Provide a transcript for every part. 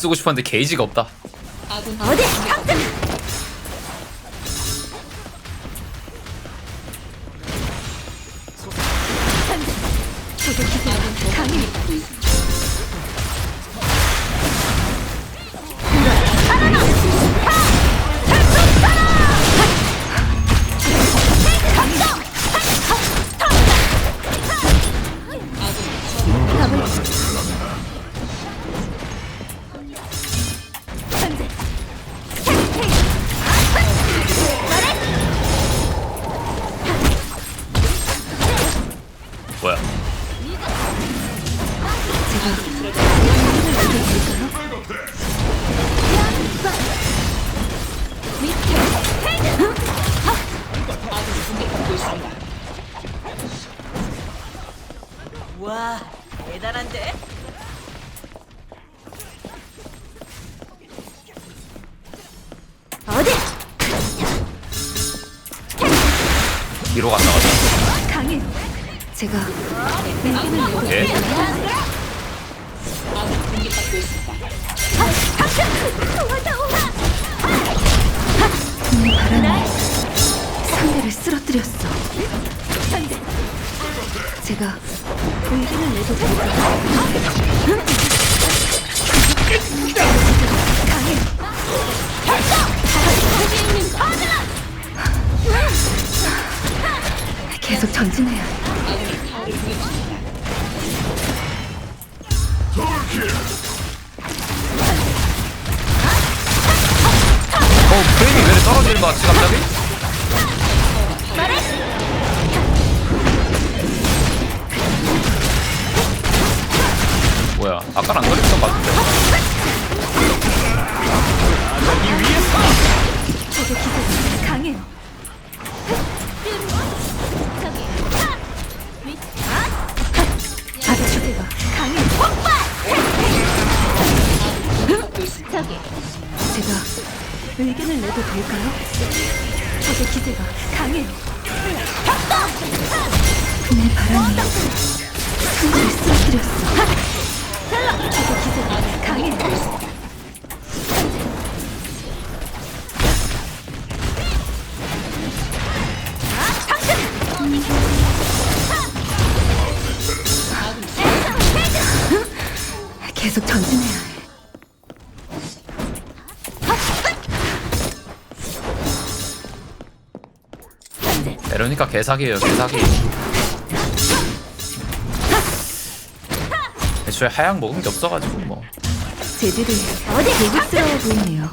쓰고 싶었는데 게이지가 없다 어디? 와, 대단한데? 어디? 뒤로 갔다 가자 강해 제가 의견을 내고 오케이 내 바람이 상대를 쓰러뜨렸어. 제가 의견을 내도 될까요? 강해. 계속 전진해야 해. 어 프레임이 왜 떨어지는 거 같지 갑자기? 뭐야 아까는 안 그랬던 것 같은데 저게 기세가 강해요. 아기 주제가 강해. 저기 제가 의견을 내도 될까요? 저게 기세가 강해요. 내 바람이 승부를 쓰러뜨렸어. 계속 전진해야 해. 이러니까 개사기예요 개사기 애초에 하향 먹은 게 없어가지고 뭐 쟤들이 어디 고급스러워 보이네요.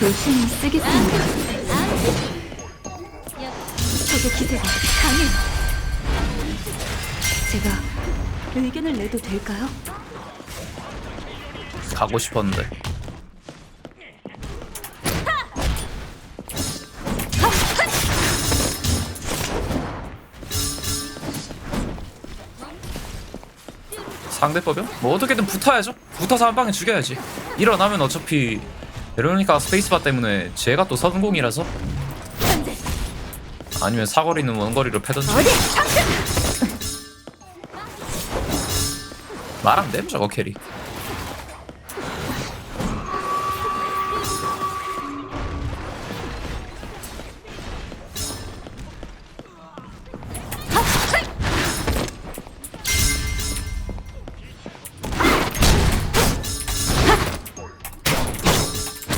조심히 쓰겠습니다. 저게 기세가 강해. 제가 의견을 내도 될까요? 가고 싶었는데 상대법이요? 뭐 어떻게든 붙어야죠. 붙어서 한 방에 죽여야지. 일어나면 어차피 이러니까 스페이스바 때문에 제가 또 성공이라서 아니면 사거리는 원거리로 패던지. 말안 됨 저거 캐리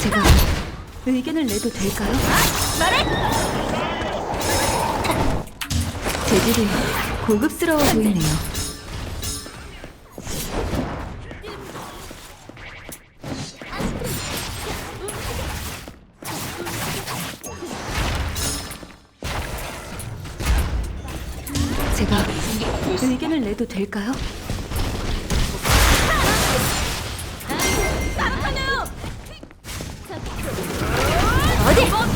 제가 의견을 내도 될까요? 말해! 재질이 고급스러워 보이네요. 제가 의견을 내도 될까요? 行こう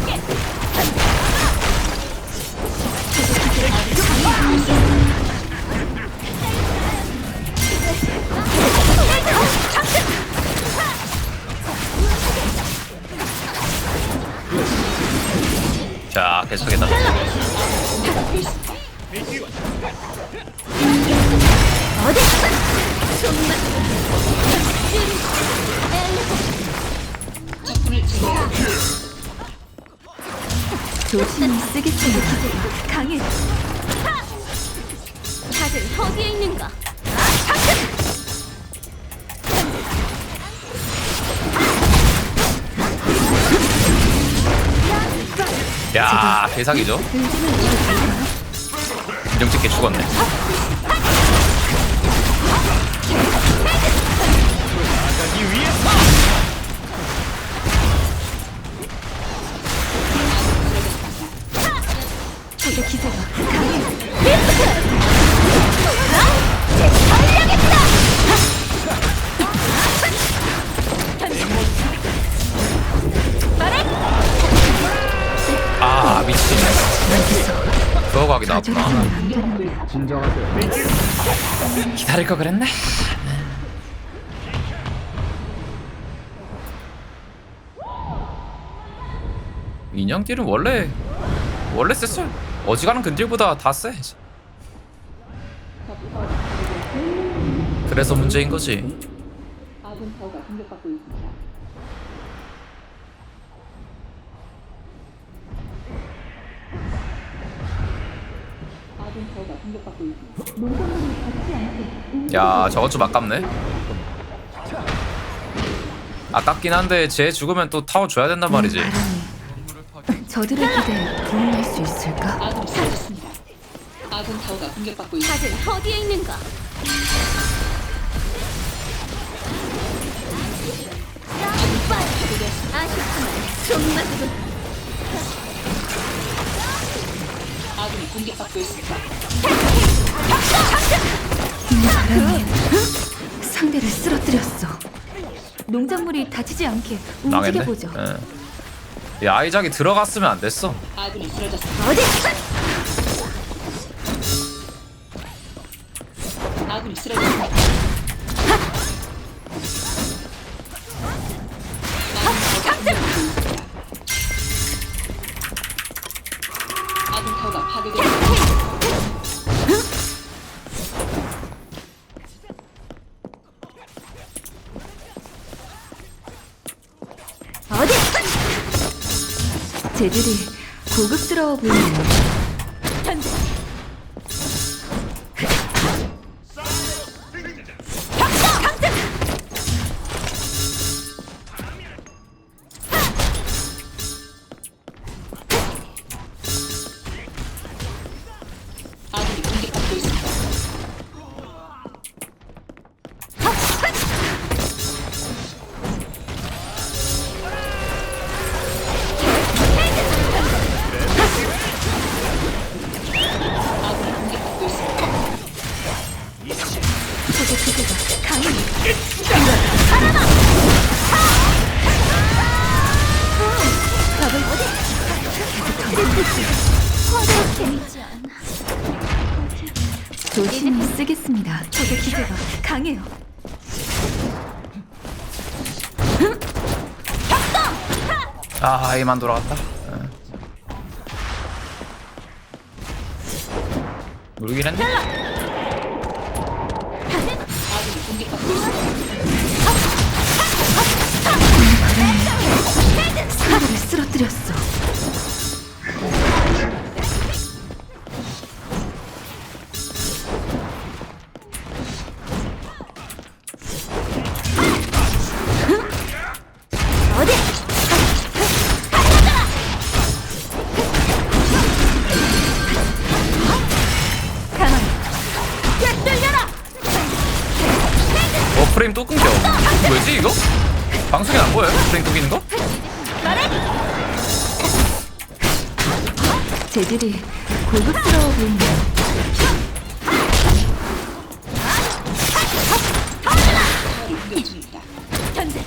쓰겠습니다. 강해. 다들 어디에 있는가? 야 될까요? 인정 찍게 죽었네 적의 아 미친. 그거 가기 거야. 기다릴 거 그랬네 인형딜은 원래 원래 셌어요 어지간한 근딜보다 다 세 그래서 문제인 거지. 야 저것 좀 아깝네. 아깝긴 한데 쟤 죽으면 또 타워 줘야 된단 말이지 저들의 기대에 부응할 수 있을까? 아군이 쓰러졌습니다. 아군 타워가 공격받고 있습니다. 다들 어디에 있는가? 아쉽지만 정말군 아군이 공격받고 있습니다. 바람이 상대를 쓰러뜨렸어. 농작물이 다치지 않게 움직여보죠. 예. 야 아이작이 들어갔으면 안 됐어 아군이 쓰러졌습니다. 어디? 아군이 쓰러졌습니다. 아군 타워가 파괴되었습니다. 재질이 고급스러워 보이네요. 쓰겠습니다. 적의 기세가 강해요. 아 이만 돌아갔다 예. 모르긴 했네. 상대를 쓰러뜨렸어. 뭐지 이거? 방송에 안 보여요? 브레인 끄기는 거? 재질이 고급스러워. 현재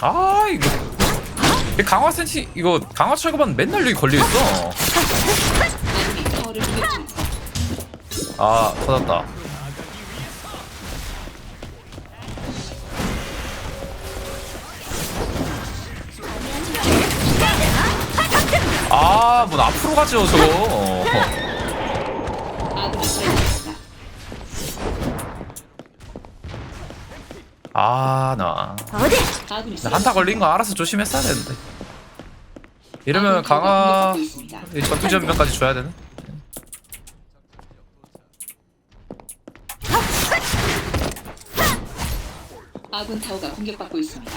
아 이거 이 강화 센치 이거 강화 철거반 맨날 여기 걸려 있어. 아 터졌다. 아, 뭐 앞으로 가죠 저거. 아군이 쓰러졌습니다. 아, 나. 어디? 아군이 나 한타 걸린 거 알아서 조심했어야 되는데. 이러면 강화 전투 전면까지 줘야 되네. 아군 타워가 공격받고 있습니다.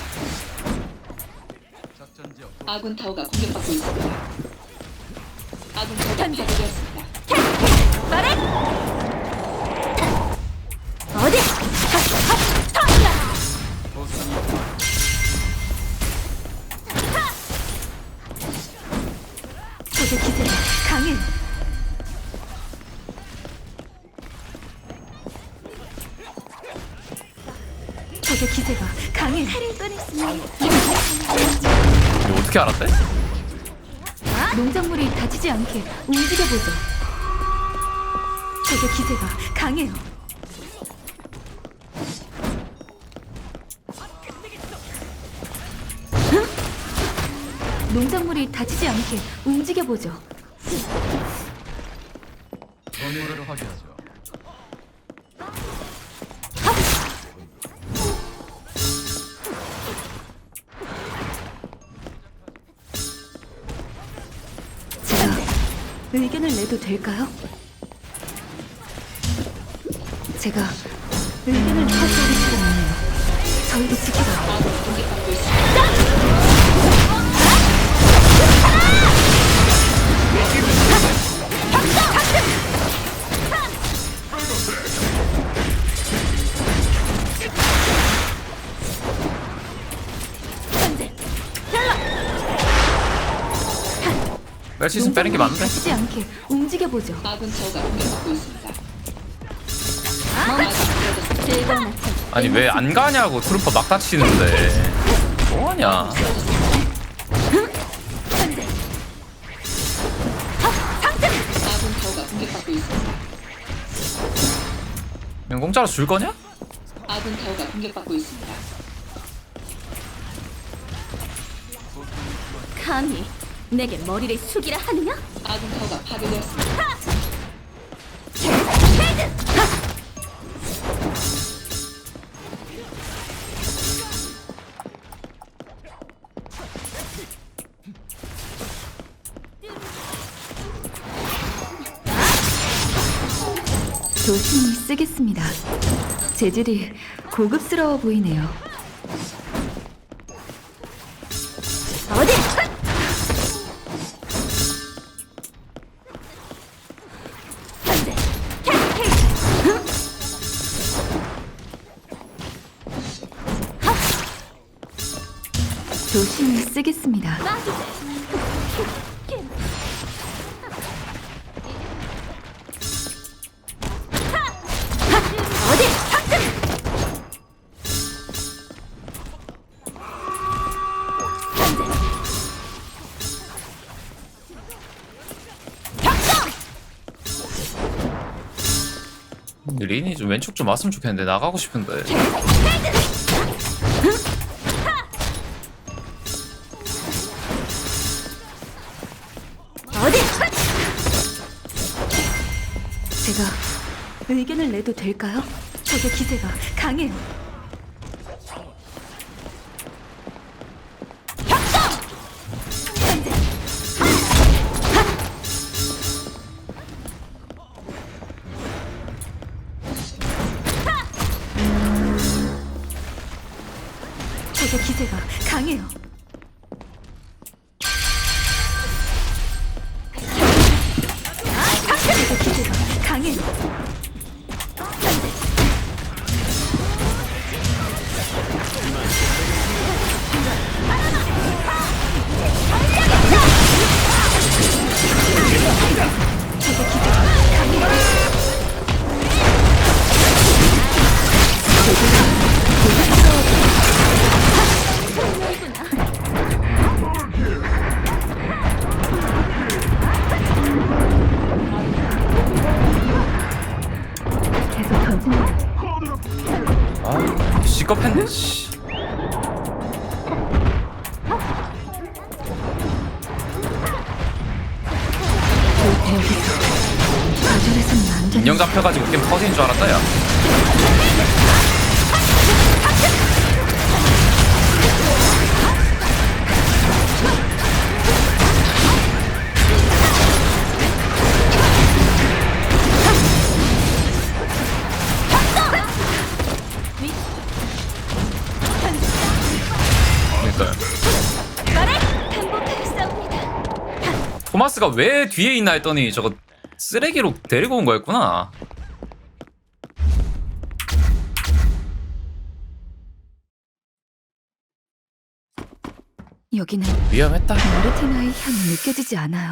아군 타워가 공격받고 있습니다. 아군 타워가 파괴되었습니다. 말해. 어디? 강해 적의 기세가 강해요. 칼을 꺼냈으면 이거 어떻게 알았대? 농작물이 다치지 않게 움직여보죠. 적의 기세가 강해요. 농작물이 다치지 않게 움직여보죠. 제가 의견을 내도 될까요? 제가 의견을 수가 없네요. 저희도 있습니다. 멜시슨 빼는 게 맞는데? 다치지 않게 움직여보죠. 아군 공격받고 있습니다. 즐거운 아침. 아니 왜 안 가냐고 트루퍼 막 다치는데. 뭐하냐? 현재 아군 타워가 공격받고 있습니다. 그냥 공짜로 줄 거냐? 아군 타워가 공격받고 있습니다. 감히 내게 머리를 숙이라 하느냐? 아군 타워가 파괴되었습니다. 조심히 쓰겠습니다. 재질이 고급스러워 보이네요. 린이 좀 왼쪽 좀 왔으면 좋겠는데 나가고 싶은데. 어디? 제가 의견을 내도 될까요? 적의 기세가 강해요. 적의 기세가 강해요. 토마스가 왜 뒤에 있나 했더니 저거 쓰레기로 데리고 온 거였구나. 여기는 위험했다. 마르티나의 향이 느껴지지 않아요.